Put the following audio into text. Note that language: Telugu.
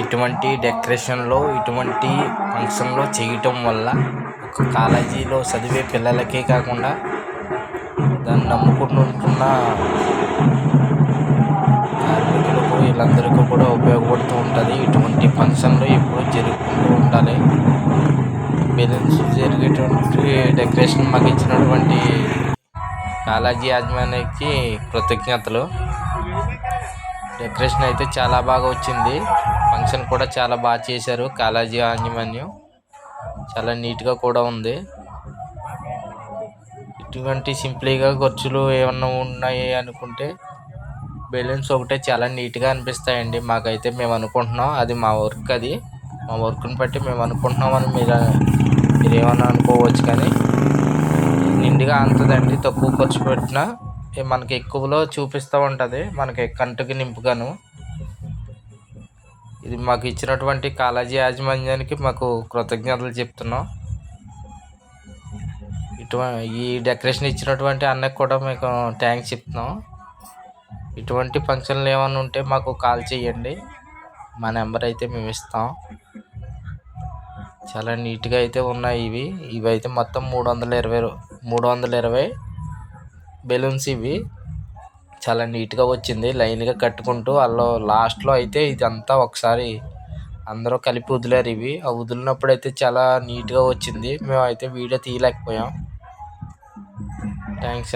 ఇటువంటి డెకరేషన్లో ఇటువంటి ఫంక్షన్లో చేయటం వల్ల ఒక కాలేజీలో చదివే పిల్లలకే కాకుండా దాన్ని నమ్ముకుంటున్న కార్మికులకు వీళ్ళందరికీ కూడా ఉపయోగపడుతూ ఉంటుంది. ఇటువంటి ఫంక్షన్లు ఎప్పుడూ జరుపుకుంటూ ఉండాలి. బెలూన్స్ జరిగేటువంటి డెకరేషన్ మాకు ఇచ్చినటువంటి కాలేజీ యాజమాన్యానికి కృతజ్ఞతలు. డెకరేషన్ అయితే చాలా బాగా వచ్చింది. ఫంక్షన్ కూడా చాలా బాగా చేశారు. కాలేజీ యాజమాన్యం చాలా నీట్గా కూడా ఉంది. ఇటువంటి సింప్లీగా ఖర్చులు ఏమన్నా ఉన్నాయి అనుకుంటే బెలూన్స్ ఒకటే చాలా నీట్గా అనిపిస్తాయండి. మాకైతే మేము అనుకుంటున్నాం. అది మా వర్క్ అది. మా వర్క్ని బట్టి మేము అనుకుంటున్నామని మీరు మీరు ఏమన్నా అనుకోవచ్చు కానీ నిండుగా అంతదండి. తక్కువ ఖర్చు పెట్టినా మనకి ఎక్కువలో చూపిస్తూ ఉంటుంది. మనకి కంటికి నింపుగాను. ఇది మాకు ఇచ్చినటువంటి కాలేజీ యాజమాన్యానికి మాకు కృతజ్ఞతలు చెప్తున్నాం. ఇటు ఈ డెకరేషన్ ఇచ్చినటువంటి అన్నకి కూడా మీకు థ్యాంక్స్ చెప్తున్నాం. ఇటువంటి ఫంక్షన్లు ఏమైనా ఉంటే మాకు కాల్ చేయండి. మా నెంబర్ అయితే మేము ఇస్తాం. చాలా నీట్గా అయితే ఉన్నాయి ఇవి. ఇవి అయితే మొత్తం మూడు వందల ఇరవై మూడు వందల ఇరవై బెలూన్స్ ఇవి. చాలా నీట్గా వచ్చింది. లైన్గా కట్టుకుంటూ వాళ్ళు లాస్ట్లో అయితే ఇదంతా ఒకసారి అందరూ కలిపి వదిలారు ఇవి. ఆ వదిలినప్పుడు అయితే చాలా నీట్గా వచ్చింది. మేము అయితే వీడియో తీయలేకపోయాం. థ్యాంక్స్